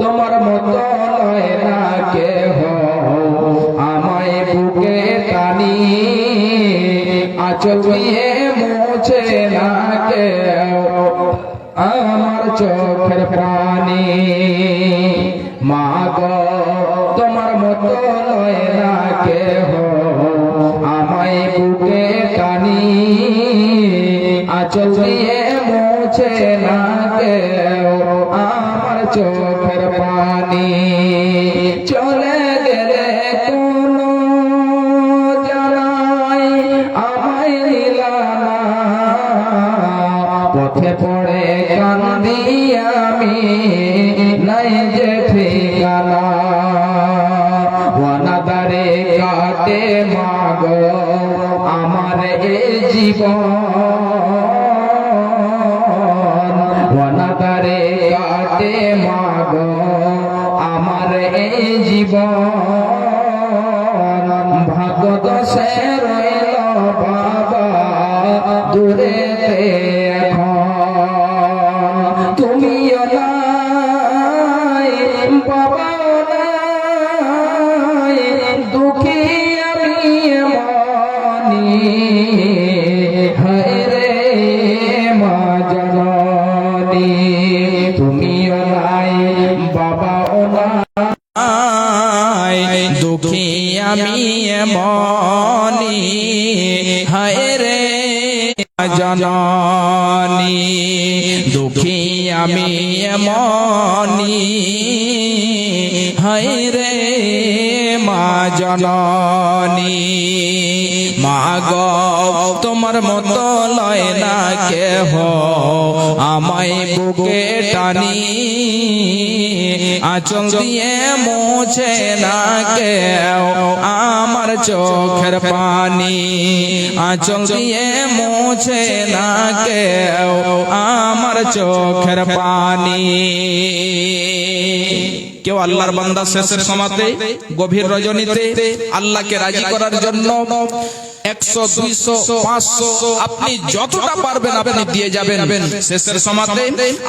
তোমার মতো লয় না কেহ। আমায় বুকে টানি আচল দিয়ে মুছে না কেউ আমার চোখের পানি মা গো তোমার মতো লয় না কেহ। আমায় বুকে টানি আচল দিয়ে মুছে না কেউ চোখের পানি চলে গেলে কোনো জানাই আমায় নিলানা পথে পড়ে কান্দি আমি, নাই যে ঠিকানা। ওয়ানাদারে কাটে মাগো আমার এ জীবন। Yeah. জননী দুঃখী আমি এমনি হায় রে মা জননী মা গো তোমার মতো লয় না কেহ। আমায় বুকে টানি, আচল দিয়ে মোছে না কেউ আমার চোখের পানি, আচল দিয়ে মোছে না কেউ আমার চোখের পানি। কেউ আল্লাহর বান্দা শেষের সমাতে, গভীর রজনীতে, আল্লাহকে রাজি করার জন্য একশো, দুইশো, পাঁচশো, আপনি যতটা পারবেন দিয়ে যাবেন।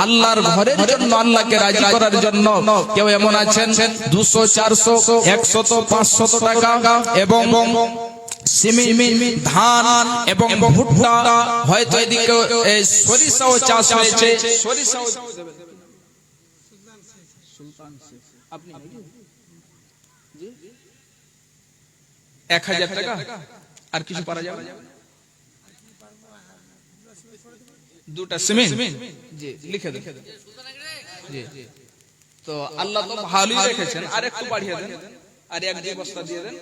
আল্লাহর ঘরের জন্য, আল্লাহকে রাজি করার জন্য কেউ এমন আছেন? দুশো, চারশো, একশত, পাঁচশত টাকা এবং ধান এবং ভুট্টা। হয়তো এদিকে সরিষাও চাষ হয়েছে। এক হাজার টাকা? আর কিছু পারা যাবে দুটা সিমেন্ট। জি লিখে দেন। জি। তো আল্লাহ তো ভালোই রেখেছেন। আর একটু বাড়িয়ে দেন। আর এক দুই বস্তা দিয়ে দেন।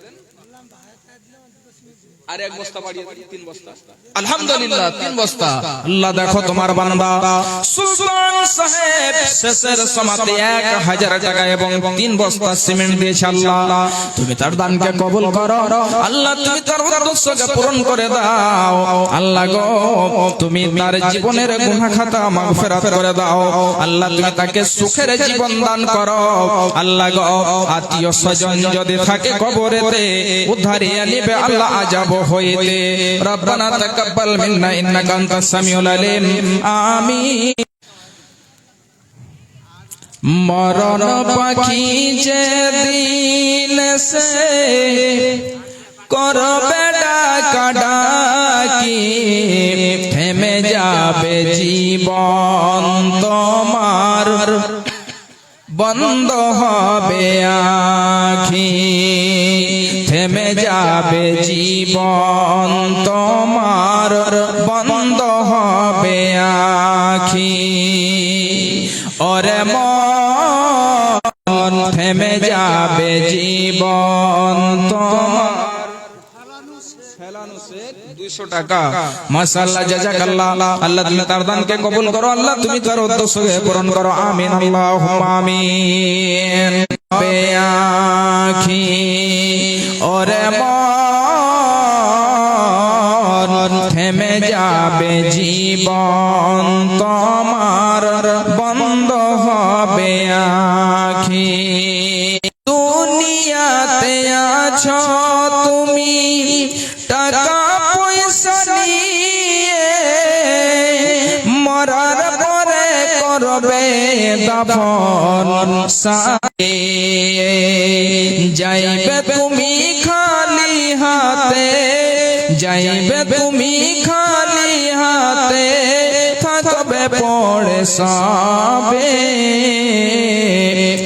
তুমি তার জীবনের গুনাহ খাতা মাগফিরাত করে দাও। আল্লাহ, তুমি তাকে সুখের জীবন দান করো। আল্লাহ গো, আত্মীয় স্বজন যদি থাকে কবরেতে উদ্ধারিয়ে নিবে আল্লাহ। আজাব হইতে রব্বানা তাকাব্বাল মিন্না ইন্নাকা আনতাস সামিউল আলিম আমিন মরণ পাখি যে দিন সে করবে ডাকাডাকি থেমে যাবে জীবন তোমার বন্ধ হবে আখি থেমে যাবে জীবন তোমার, বন্ধ হবে আখি। ওরে মন থেমে যাবে জীবন জাযাকাল্লাহ আল্লাহ তুমি তার দানকে কবুল করো, আল্লাহ তুমি তার উদ্দেশ্যকে পূরণ করো। আমিন, আল্লাহুম্মা আমিন। আছো তুমি টাকা পয়সা নিয়ে মরার পরে করো করবে দাফন সাথে। যাইবে তুমি খালি হাতে, যাইবে তুমি খালি হাতে, থাকবে পড়ে সবে।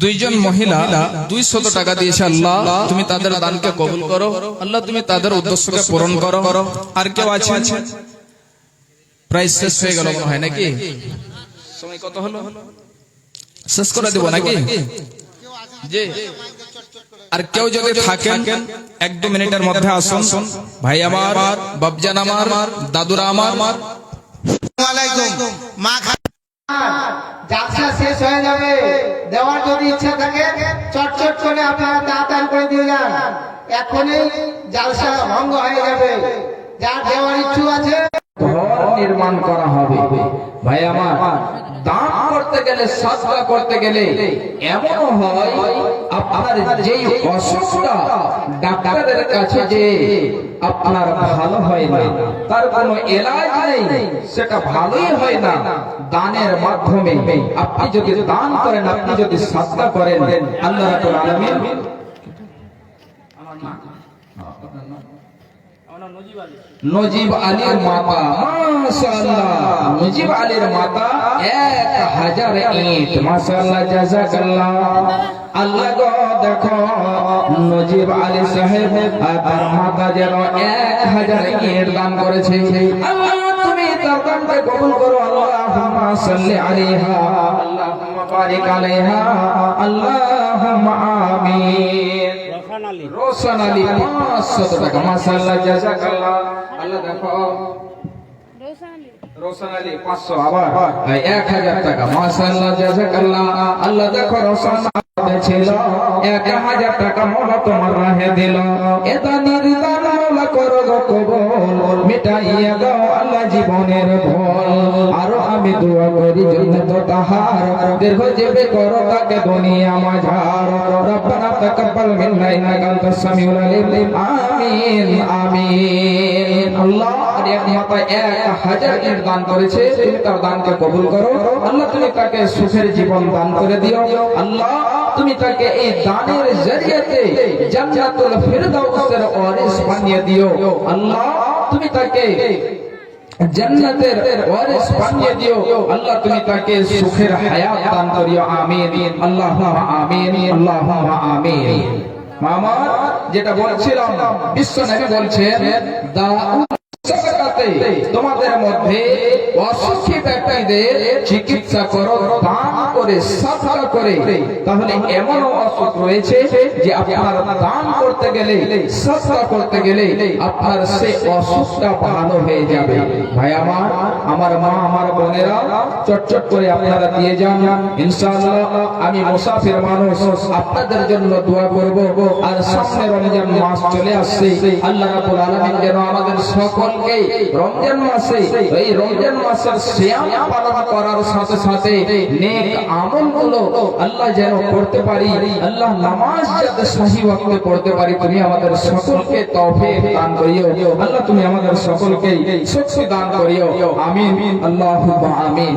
দুইজন মহিলা দুইশত টাকা দিয়েছে আল্লাহ তুমি তাদের দানকে কবুল করো আল্লাহ তুমি তাদের উদ্দেশ্যকে পূরণ করো। আর কেউ আছে প্রায় শেষ হয়ে গেল মনে হয় নাকি? সময় কত হলো? শেষ করে দেবো নাকি? জি। আর কেউ যদি থাকেন এক দু মিনিটের মধ্যে আসুন। ভাই আমার বাবজান আমার দাদুরা আমার। আলাইকুম। মা খা শেষ হয়ে যাবে। দেওয়ার যদি ইচ্ছা থাকে, চটচট করে আপনারা তাড়াতাড়ি করে দিয়ে যান। এখনই জালসা ভঙ্গ হয়ে যাবে। যার দেওয়ার ইচ্ছু আছে, ঘর নির্মাণ করা হবে। ভাই, আমার দান করতে গেলে করতে গেলে এমনও হয়, আপনার যেই অসুখটা ডাক্তারের কাছে যে আপনার ভালো হয় না, তার কোনো এলাজ নেই, সেটা ভালোই হয় না। দানের মাধ্যমে আপনি যদি দান করেন, আপনি যদি সাজদা করেন, আল্লাহ নজিব আলীর মাতা, মাশাআল্লাহ। নজিব আলীর মাতা এক হাজার ইট। মাশাআল্লাহ জাযাকাল্লাহ আল্লাহ গো, দেখো, নজিব আলী সাহেব তার মাতা যেন এক হাজার ইট দান করেছে। আল্লাহ, তুমি তার দানকে কবুল করো। আল্লাহুম্মা সাল্লি আলাইহা। আল্লাহুম্মা বারিক আলাইহা। আল্লাহুম্মা আমিন। রোশন আলী টাকা। আল্লাহ দেখো। রোশন আলী পাঁচশো আবার। এক হাজার টাকা। মাসাল্লাহ জাজাকাল্লাহ। আল্লাহ দেখো রোশন ছিল এক হাজার টাকা মোলা তোমার রাহে দিল। এটা নির্দান মোলা করো গো কবল। মিটাইয়া দাও আল্লাহ জীবনের ভল। আরও আমি দোয়া করি জন্য তো তাহার। দীর্ঘ যেবে করো তাকে দুনিয়া মাঝার। রব্বানা তাকাব্বাল মিন্না ইন্নাকা আনতাস সামিউল আলিম। আমিন আমিন। আল্লাহ এক মাতা এক হাজার ইট দান করেছে, তুমি তার দানকে কবুল করো। আল্লাহ, তুমি তাকে সুখের জীবন দান করে দিও। আল্লাহ, তুমি তাকে এই দানের জরিয়াতে জান্নাতুল তাকে জান্নাতের ওয়ারিস বানিয়ে দিও। আল্লাহ, তুমি তাকে সুখের হায়াত দান করিও। আমিন। আল্লাহুম্মা আমিন। আল্লাহুম্মা আমিন। মামা, যেটা বলছিলাম, বিশ্ব নবী বলছেন, দাউদ তোমাদের মধ্যে অসুখী ব্যক্তিদের চিকিৎসা করো, দান করে সাদকা করে, তাহলে এমন অসুখ রয়েছে যে আপনার দান করতে গেলে সাদকা করতে গেলে আপনার সে অসুখটা ভালো হয়ে যাবে। ভাই আমার আমার মা, আমার বোনেরা চটচট করে আপনারা দিয়ে যান। ইনশাআল্লাহ, আমি মুসাফির মানুষ, আপনাদের জন্য দোয়া করব। আর সামনে রমজান মাস চলে আসছে। আল্লাহ রাব্বুল আলামিন যেন আমাদের সকলকে রমজান মাসে, এই রমজান মাসের সিয়াম পালন করার সাথে সাথে নেক আমলগুলো আল্লাহ যেন করতে পারি, আল্লাহ নামাজ যাতে সহি ওয়াক্তে পড়তে পারি, তুমি আমাদের সকলকে তফে দান করিও। আল্লাহ তুমি আমাদের সকলকে শক্তি দান করিও। আমিন। আল্লাহ আমিন।